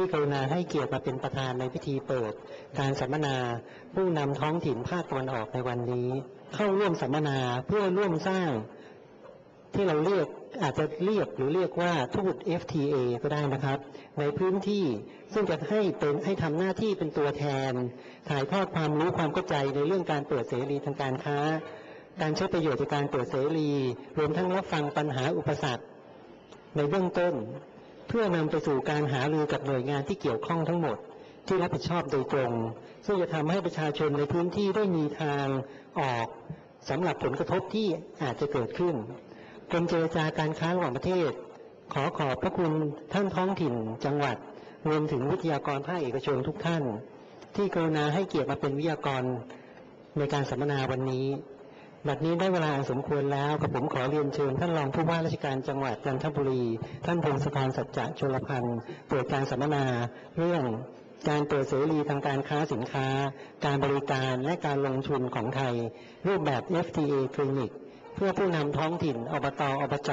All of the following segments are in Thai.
ที่กรุณาให้เกียรติมาเป็นประธานในพิธีเปิด การสัมมนาผู้นำท้องถิ่นภาคตะวันออกในวันนี้ เข้าร่วมสัมมนาเพื่อร่วมสร้าง ที่เราเรียกอาจจะเรียกหรือเรียกว่าทูต FTA ก็ได้นะครับ ในพื้นที่ซึ่งจะให้เป็นให้ทำหน้าที่เป็นตัวแทน ถ่ายทอดความรู้ความเข้าใจในเรื่องการเปิดเสรีทางการค้า การใช้ประโยชน์จากการเปิดเสรี รวมทั้งรับฟังปัญหาอุปสรรค ในเบื้องต้น เพื่อนำไปสู่การหารือกับหน่วยงานที่เกี่ยวข้องทั้งหมด ที่รับผิดชอบโดยตรงซึ่งจะทำให้ประชาชนในพื้นที่ได้มีทางออกสำหรับผลกระทบที่อาจจะเกิดขึ้นกรมเจรจาการค้าระหว่างประเทศ ขอขอบพระคุณท่านท้องถิ่นจังหวัดรวมถึงวิทยากรภาคเอกชนทุกท่าน ที่กรุณาให้เกียรติมาเป็นวิทยากรในการสัมมนาวันนี้ บัดนี้ได้เวลาสมควรแล้วกับผมขอเรียนเชิญท่านรองผู้ว่าราชการจังหวัดจันทบุรี ท่านพงศธรสัจจะชลพันธ์เปิดการสัมมนาเรื่องการเปิดเสรีทางการค้าสินค้า การบริการและการลงทุนของไทย รูปแบบ FTA คลินิก เพื่อผู้นำท้องถิ่นอบตอบจ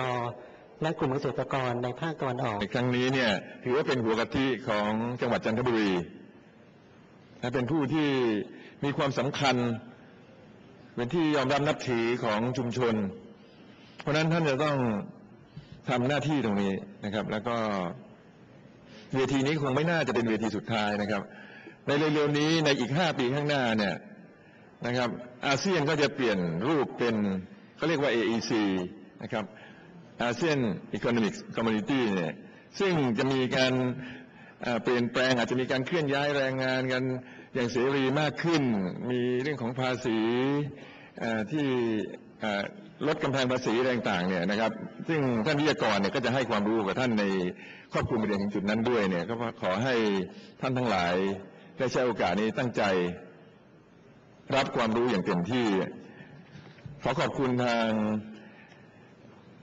และกลุ่มเกษตรกรในภาคตะวันออก ในครั้งนี้เนี่ยถือว่าเป็นหัวกะทิของจังหวัดจันทบุรีและเป็นผู้ที่มีความสำคัญ เป็นที่ยอมรับนับถือของชุมชน เพราะนั้นท่านจะต้องทำหน้าที่ตรงนี้นะครับ แล้วก็เวทีนี้คงไม่น่าจะเป็นเวทีสุดท้ายนะครับ ในเร็วๆนี้ในอีกห้าปีข้างหน้าเนี่ยนะครับ อาเซียนก็จะเปลี่ยนรูปเป็นเขาเรียกว่า AEC นะครับอาเซียนอีโคโนมิกคอมมูนิตี้เนี่ยซึ่งจะมีการเปลี่ยนแปลงอาจจะมีการเคลื่อนย้ายแรงงานกันอย่างเสรีมากขึ้น มีเรื่องของภาษี ที่ลดกำแพงภาษีอะไรต่างๆเนี่ยนะครับ ซึ่งท่านวิทยากรเนี่ยก็จะให้ความรู้กับท่านในครอบคลุมประเด็นถึงจุดนั้นด้วยเนี่ยก็ขอให้ท่านทั้งหลายได้ใช้โอกาสนี้ตั้งใจรับความรู้อย่างเต็มที่ ขอขอบคุณทาง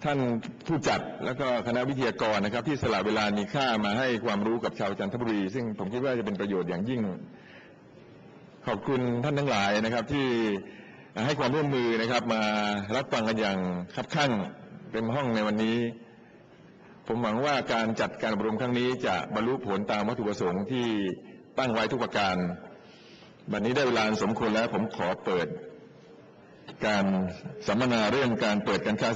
ท่านผู้จัดแล้วก็คณะวิทยากรนะครับ ที่สละเวลามีค่ามาให้ความรู้กับชาวจันทบุรี ซึ่งผมคิดว่าจะเป็นประโยชน์อย่างยิ่ง ขอบคุณท่านทั้งหลายนะครับที่ ให้ความร่วมมือนะครับ มารับฟังกันอย่างคับคั่งเต็มห้องในวันนี้ ผมหวังว่าการจัดการอบรมครั้งนี้จะบรรลุผลตามวัตถุประสงค์ที่ตั้งไว้ทุกประการ บัดนนี้ได้เวลาสมควรแล้วผมขอเปิด การสัมมนาเรื่องการเปิดการค้า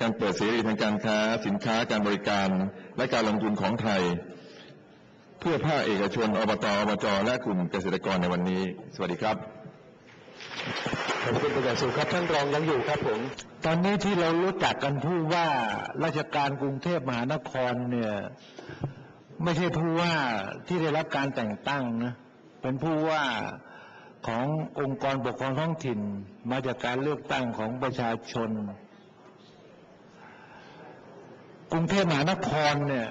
การเปิดเสรีทางการค้า สินค้าการบริการ และการลงทุนของไทย เพื่อภาคเอกชนอบตอบจและกลุ่มเกษตรกรในวันนี้ สวัสดีครับ ขอบคุณเป็นอย่างสูงครับท่านรองยังอยู่ครับผม ตอนนี้ที่เรารู้จักกันผู้ว่าราชการกรุงเทพมหานครเนี่ย ไม่ใช่ผู้ว่าที่ได้รับการแต่งตั้งนะ เป็นผู้ว่าขององค์กรปกครองท้องถิ่น มาจากการเลือกตั้งของประชาชน กรุงเทพมหานครเนี่ย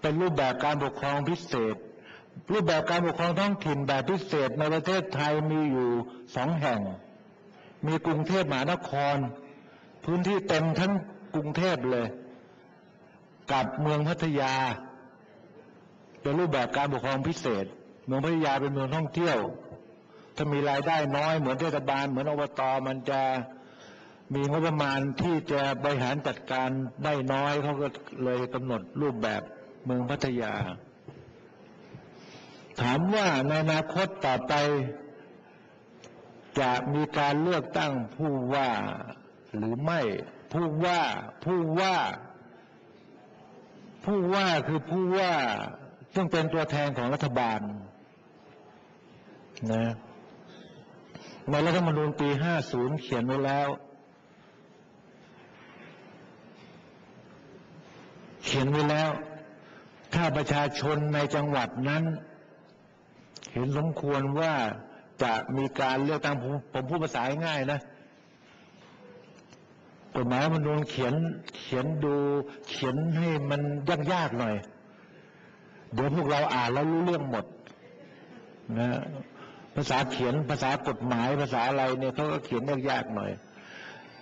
เป็นรูปแบบการปกครองพิเศษ รูปแบบการปกครองท้องถิ่นแบบพิเศษในประเทศไทยมีอยู่สองแห่ง มีกรุงเทพมหานคร พื้นที่เต็มทั้งกรุงเทพเลย กับเมืองพัทยา เป็นรูปแบบการปกครองพิเศษ เมืองพัทยาเป็นเมืองท่องเที่ยว ถ้ามีรายได้น้อยเหมือนเทศบาล เหมือนอบตมันจะมีงบประมาณที่จะบริหารจัดการได้น้อยเขาก็เลยกำหนดรูปแบบเมืองพัทยา ถามว่าในอนาคตต่อไป จะมีการเลือกตั้งผู้ว่าหรือไม่ ผู้ว่า ผู้ว่า ผู้ว่าคือผู้ว่าซึ่งเป็นตัวแทนของรัฐบาลนะในรัฐธรรมนูญปี 50 เขียนไว้แล้ว เขียนไว้แล้ว ถ้าประชาชนในจังหวัดนั้น เห็นสมควรว่าจะมีการเลือกตั้งผมผมพูดภาษาง่ายนะกฎหมายรัฐธรรมนูญเขียนเขียนดูเขียนให้มันยากๆหน่อย เดี๋ยวพวกเราอ่านแล้วรู้เรื่องหมดนะภาษาเขียนภาษากฎหมายภาษาอะไรเนี่ยเขาก็เขียนยากๆหน่อย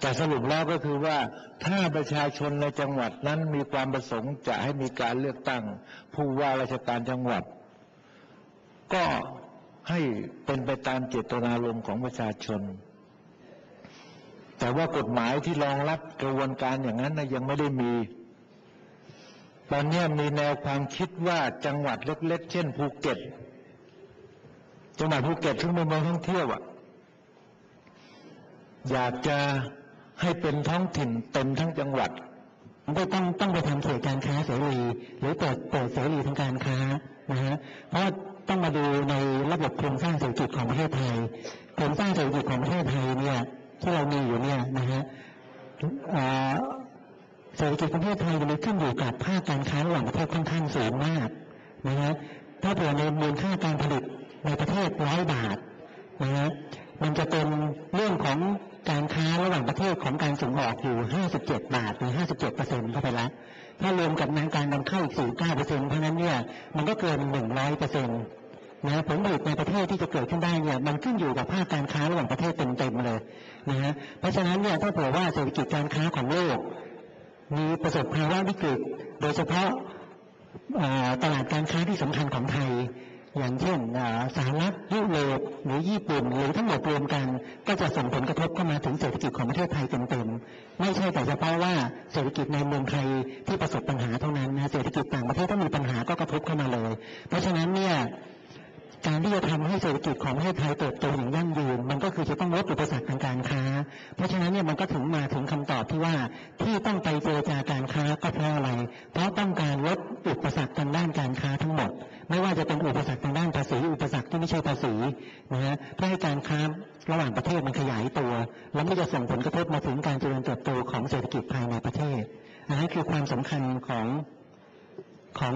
แต่สรุปแล้วก็คือว่าถ้าประชาชนในจังหวัดนั้นมีความประสงค์จะให้มีการเลือกตั้ง ผู้ว่าราชการจังหวัด ก็ให้เป็นไปตามเจตนารมณ์ของประชาชน แต่ว่ากฎหมายที่รองรับกระบวนการอย่างนั้นนะยังไม่ได้มี ตอนนี้มีแนวความคิดว่าจังหวัดเล็กๆ เช่นภูเก็ต จังหวัดภูเก็ตซึ่งเป็นเมืองท่องเที่ยวอะ อยากจะให้เป็นท้องถิ่นเต็มทั้งจังหวัดมันก็ต้องต้องไปทำเขตการค้าเสรีหรือเปิดเปิดเสรีทางการค้านะฮะเพราะ ต้องมาดูในระบบโครงสร้างเศรษฐกิจของประเทศไทยโครงสร้างเศรษฐกิจของประเทศไทยเนี่ยที่เรามีอยู่เนี่ยนะฮะเอ่อเศรษฐกิจของประเทศไทยมันขึ้นอยู่กับภาคการค้าระหว่างประเทศค่อนข้างสูงมากนะฮะถ้าเผื่อในมูลค่าการผลิตในประเทศร้อยบาทนะฮะมันจะเป็นเรื่องของการค้าระหว่างประเทศของการส่งออกอยู่ 57 บาทหรือ 57เปอร์เซ็นต์เข้าไปแล้ว ถ้ารวมกับงานการนำเข้าอีก 49เปอร์เซ็นต์เพราะฉะนั้นเนี่ย มันก็เกิน 100เปอร์เซ็นต์ นะผลผลิตในประเทศที่จะเกิดขึ้นได้เนี่ยมันขึ้นอยู่กับภาคการค้าระหว่างประเทศเต็มๆเลยนะฮะเพราะฉะนั้นเนี่ยถ้าเผื่อว่าเศรษฐกิจการค้าของโลก มีประสบภาวะวิกฤต โดยเฉพาะตลาดการค้าที่สำคัญของไทย อย่างเช่นสหรัฐยุโรปหรือญี่ปุ่นหรือทั้งหมดรวมกัน ก็จะส่งผลกระทบเข้ามาถึงเศรษฐกิจของประเทศไทยเต็มๆไม่ใช่แต่เฉพาะว่าเศรษฐกิจในเมืองไทยที่ประสบปัญหาเท่านั้นนะเศรษฐกิจต่างประเทศถ้ามีปัญหาก็กระทบเข้ามาเลย เพราะฉะนั้นเนี่ย การที่จะทำให้เศรษฐกิจของประเทศไทยเติบโตอย่างยั่งยืน มันก็คือจะต้องลดอุปสรรคทางการค้า เพราะฉะนั้นเนี่ยมันก็ถึงมาถึงคำตอบที่ว่าที่ต้องไปเจรจาการค้าก็เพราะอะไร เพราะต้องการลดอุปสรรคทางด้านการค้าทั้งหมด ไม่ว่าจะเป็นอุปสรรคทางด้านภาษี อุปสรรคที่ไม่ใช่ภาษีนะฮะเพื่อให้การค้าระหว่างประเทศมันขยายตัว แล้วไม่จะส่งผลกระทบมาถึงการเจริญเติบโตของเศรษฐกิจภายในประเทศอันนั้นคือความสำคัญของของ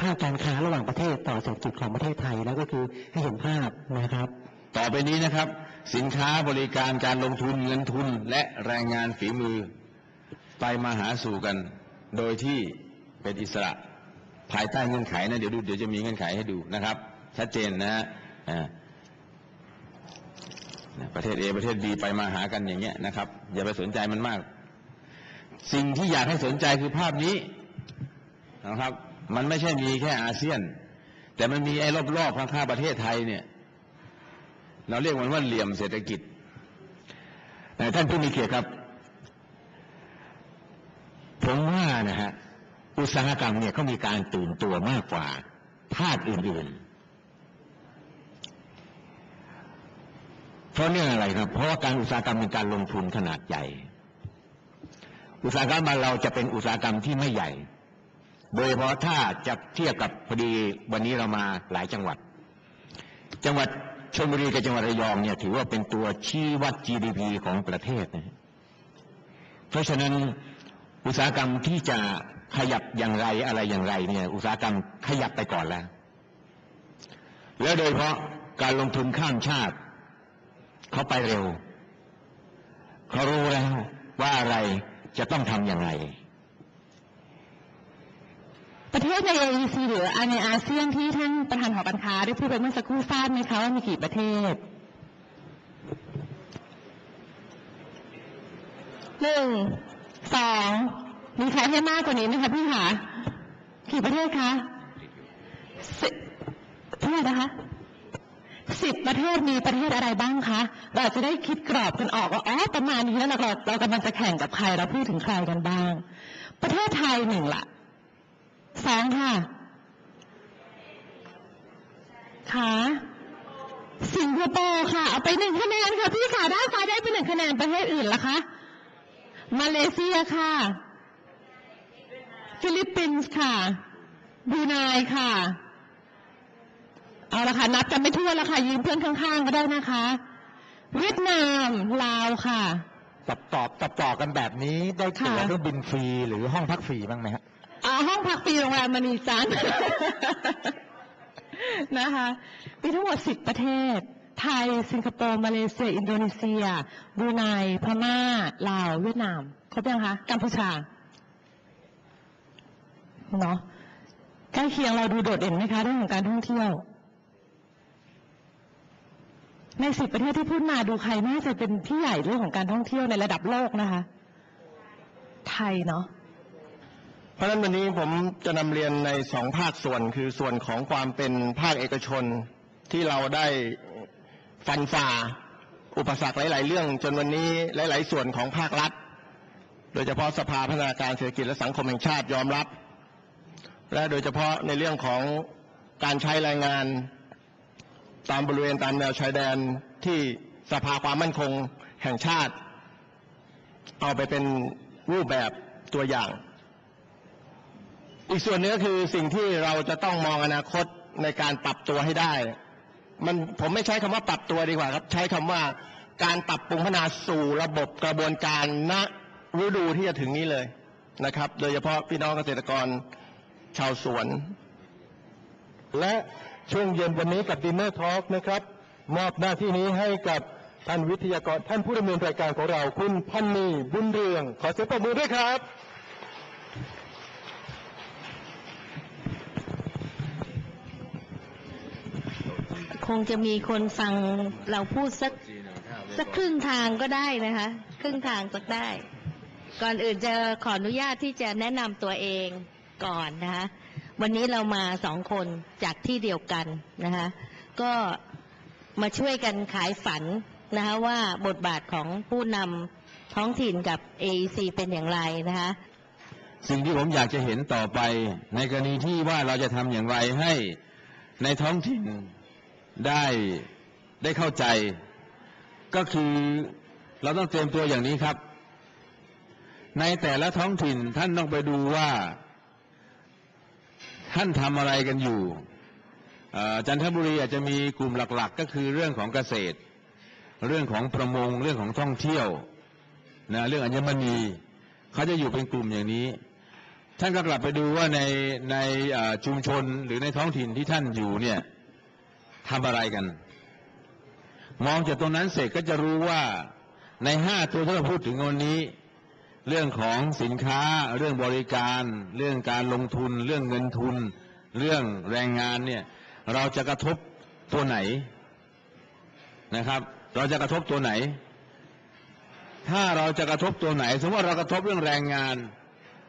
ภาคการค้าระหว่างประเทศต่อเศรษฐกิจของประเทศไทยแล้วก็คือให้เห็นภาพนะครับ ต่อไปนี้นะครับ สินค้าบริการการลงทุนเงินทุนและแรงงานฝีมือ ไปมาหาสู่กัน โดยที่เป็นอิสระภายใต้เงื่อนไขนะเดี๋ยวดูเดี๋ยวจะมีเงื่อนไขให้ดูนะครับ ชัดเจนนะฮะประเทศ A ประเทศ B ไปมาหากันอย่างเงี้ยนะครับ อย่าไปสนใจมันมาก สิ่งที่อยากให้สนใจคือภาพนี้นะครับ มันไม่ใช่มีแค่อาเซียน แต่มันมีไอ้รอบๆข้างๆประเทศไทยเนี่ย เราเรียกมันว่าเหลี่ยมเศรษฐกิจแต่ท่านผู้มีเกียรติครับ ผมว่านะฮะอุตสาหกรรมเนี่ยเขามีการตื่นตัวมากกว่าภาคอื่นๆ เพราะเนื่องอะไรครับ เพราะว่าการอุตสาหกรรมเป็นการลงทุนขนาดใหญ่ อุตสาหกรรมบ้านเราจะเป็นอุตสาหกรรมที่ไม่ใหญ่ โดยเฉพาะถ้าจะเทียบกับพอดีวันนี้เรามาหลายจังหวัด จังหวัดชลบุรีกับจังหวัดระยองเนี่ยถือว่าเป็นตัวชี้วัด GDP ของประเทศนะเพราะฉะนั้นอุตสาหกรรมที่จะขยับอย่างไรอะไรอย่างไรเนี่ยอุตสาหกรรมขยับไปก่อนแล้ว แล้วโดยเฉพาะการลงทุนข้ามชาติ เขาไปเร็ว เขารู้แล้วว่าอะไรจะต้องทำอย่างไร ประเทศใน AEC หรือในอาเซียนที่ท่านประธานหอการค้าได้พูดไปเมื่อสักครู่ทราบไหมคะว่ามีกี่ประเทศหนึ่งสองมีใครให้มากกว่านี้ไหมคะพี่คะกี่ประเทศคะสิบเท่าไหร่นะคะสิบประเทศมีประเทศอะไรบ้างคะ เราจะได้คิดกรอบกันออกว่าอ๋อประมาณนี้แล้วเราเรากำลังจะแข่งกับใครเราพูดถึงใครกันบ้าง ประเทศไทยหนึ่งละ สองค่ะค่ะสิงคโปร์ค่ะ เอาไปหนึ่งคะแนนค่ะ พี่ค่ะด้านซ้ายได้ไปหนึ่งคะแนนประเทศอื่นล่ะคะ มาเลเซียค่ะ ฟิลิปปินส์ค่ะบรูไนค่ะ เอาละค่ะ นับกันไม่ทั่วแล้วค่ะ ยืมเพื่อนข้างๆก็ได้นะคะ เวียดนาม ลาวค่ะตอบตอบตอบต่อกันแบบนี้ได้ตั๋วค่ะเครื่องบินฟรีหรือห้องพักฟรีบ้างไหมฮะ อ่าห้องพักฟรีโรงแรมมณีจันทร์นะคะมีทั้งหมดสิบประเทศ ไทย สิงคโปร์ มาเลเซีย อินโดนีเซียบรูไนพม่า ลาว เวียดนาม ครบยังคะ กัมพูชา เนาะใกล้เคียงเราดูโดดเด่นไหมคะเรื่องของการท่องเที่ยว ในสิบประเทศที่พูดมาดูใครน่าจะเป็นที่ใหญ่เรื่องของการท่องเที่ยวในระดับโลกนะคะ ไทยเนาะ เพราะฉะนั้นวันนี้ผมจะนำเรียนในสองภาคส่วนคือส่วนของความเป็นภาคเอกชนที่เราได้ฟันฝ่าอุปสรรคหลาย ๆ เรื่อง จนวันนี้หลาย ๆ ส่วนของภาครัฐ โดยเฉพาะสภาพัฒนาการเศรษฐกิจและสังคมแห่งชาติยอมรับ และโดยเฉพาะในเรื่องของการใช้แรงงาน ตามบริเวณตามแนวชายแดนที่สภาความมั่นคงแห่งชาติ เอาไปเป็นรูปแบบตัวอย่าง อีกส่วนหนึงก็คือสิ่งที่เราจะต้องมองอนาคตในการปรับตัวให้ได้ มันผมไม่ใช้คำว่าปรับตัวดีกว่าครับ ใช้คำว่าการปรับปรุงพัฒนาสู่ระบบกระบวนการณฤดูที่จะถึงนี้เลยนะครับ โดยเฉพาะพี่น้องเกษตรกรชาวสวน และช่วงเย็นวันนี้กับดินเนอร์ทอล์กนะครับ มอบหน้าที่นี้ให้กับท่านวิทยากรท่านผู้ดำเนินรายการของเราคุณพันนีบุญเรือง ขอเสียงปรบมือด้วยครับ คงจะมีคนฟังเราพูดสักสักครึ่งทางก็ได้นะคะ ครึ่งทางสักได้ ก่อนอื่นจะขออนุญาตที่จะแนะนำตัวเองก่อนนะคะ วันนี้เรามาสองคนจากที่เดียวกันนะคะ ก็มาช่วยกันขายฝันนะคะว่าบทบาทของผู้นำท้องถิ่นกับ AEC เป็นอย่างไรนะคะสิ่งที่ผมอยากจะเห็นต่อไป ในกรณีที่ว่าเราจะทำอย่างไรให้ในท้องถิ่น ได้ได้เข้าใจ ก็คือเราต้องเตรียมตัวอย่างนี้ครับ ในแต่ละท้องถิ่นท่านต้องไปดูว่า ท่านทำอะไรกันอยู่จันทบุรีอาจจะมีกลุ่มหลัก ๆ ก็คือเรื่องของเกษตร เรื่องของประมงเรื่องของท่องเที่ยวนะเรื่องอัญมณีเขาจะอยู่เป็นกลุ่มอย่างนี้ ท่านก็กลับไปดูว่าในในชุมชนหรือในท้องถิ่นที่ท่านอยู่เนี่ย ทำอะไรกัน มองจากตรงนั้นเสร็จก็จะรู้ว่าในห้าตัวที่เราพูดถึงวันนี้ เรื่องของสินค้า เรื่องบริการ เรื่องการลงทุน เรื่องเงินทุน เรื่องแรงงานเนี่ย เราจะกระทบตัวไหนนะครับ เราจะกระทบตัวไหน ถ้าเราจะกระทบตัวไหน สมมติว่าเรากระทบเรื่องแรงงาน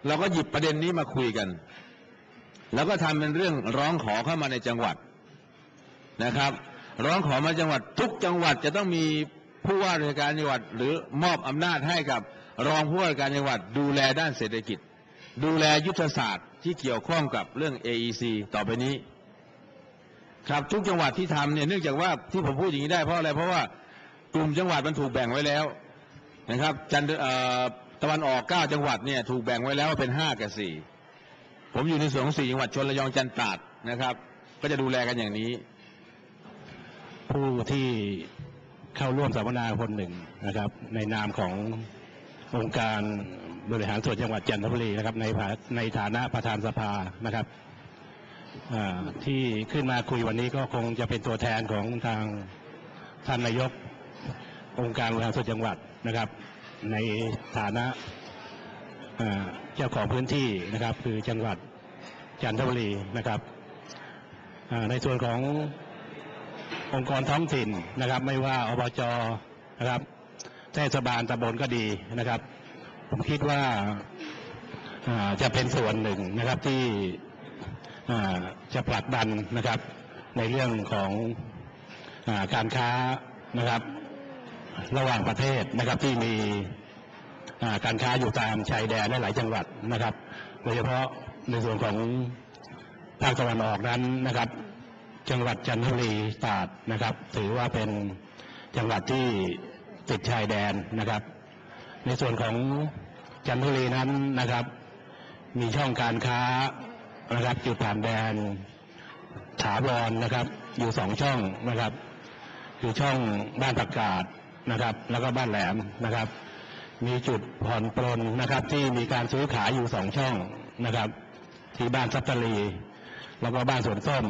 เราก็หยิบประเด็นนี้มาคุยกัน แล้วก็ทำเป็นเรื่องร้องขอเข้ามาในจังหวัด นะครับ ร้องขอมาจังหวัดทุกจังหวัดจะต้องมีผู้ว่าราชการจังหวัด หรือมอบอำนาจให้กับรองผู้ว่าราชการจังหวัด ดูแลด้านเศรษฐกิจ ดูแลยุทธศาสตร์ที่เกี่ยวข้องกับเรื่อง AEC ต่อไปนี้ ครับทุกจังหวัดที่ทำเนี่ยเนื่องจากว่าที่ผมพูดอย่างนี้ได้เพราะอะไรเพราะว่ากลุ่มจังหวัดมันถูกแบ่งไว้แล้วนะครับจันทร์ตะวันออกเก้าจังหวัดเนี่ยถูกแบ่งไว้แล้วเป็นห้ากับสี่ผมอยู่ในส่วนของสี่จังหวัดชนระยองจันตราดนะครับ ก็จะดูแลกันอย่างนี้ ผู้ที่เข้าร่วมสัมมนาคนหนึ่งนะครับ ในนามขององค์การบริหารส่วนจังหวัดจันทบุรีนะครับ ในในฐานะประธานสภานะครับที่ขึ้นมาคุยวันนี้ก็คงจะเป็นตัวแทนของทางท่านนายกองค์การบริหารส่วนจังหวัดนะครับ ในฐานะเจ้าของพื้นที่นะครับ คือจังหวัดจันทบุรีนะครับในส่วนของ องค์กรท้องถิ่นนะครับ ไม่ว่าอบจนะครับเทศบาลตำบลก็ดีนะครับ ผมคิดว่าจะเป็นส่วนหนึ่งนะครับที่จะผลักดันนะครับ ในเรื่องของอการค้านะครับ ระหว่างประเทศนะครับที่มีการค้าอยู่ตามชายแดนหลายจังหวัดนะครับ โดยเฉพาะในส่วนของภาคตะวันออกนั้นนะครับ จังหวัดจันทบุรีตราดนะครับ ถือว่าเป็นจังหวัดที่ติดชายแดนนะครับ ในส่วนของจันทบุรีนั้นนะครับ มีช่องการค้านะครับจุดผ่านแดนถาวรนะครับ อยู่สองช่องนะครับคือช่องบ้านประกาศนะครับ แล้วก็บ้านแหลมนะครับ มีจุดผ่อนปลนนะครับ ที่มีการซื้อขายอยู่สองช่องนะครับ ที่บ้านซับตะลี แล้วก็บ้านสวนส้ม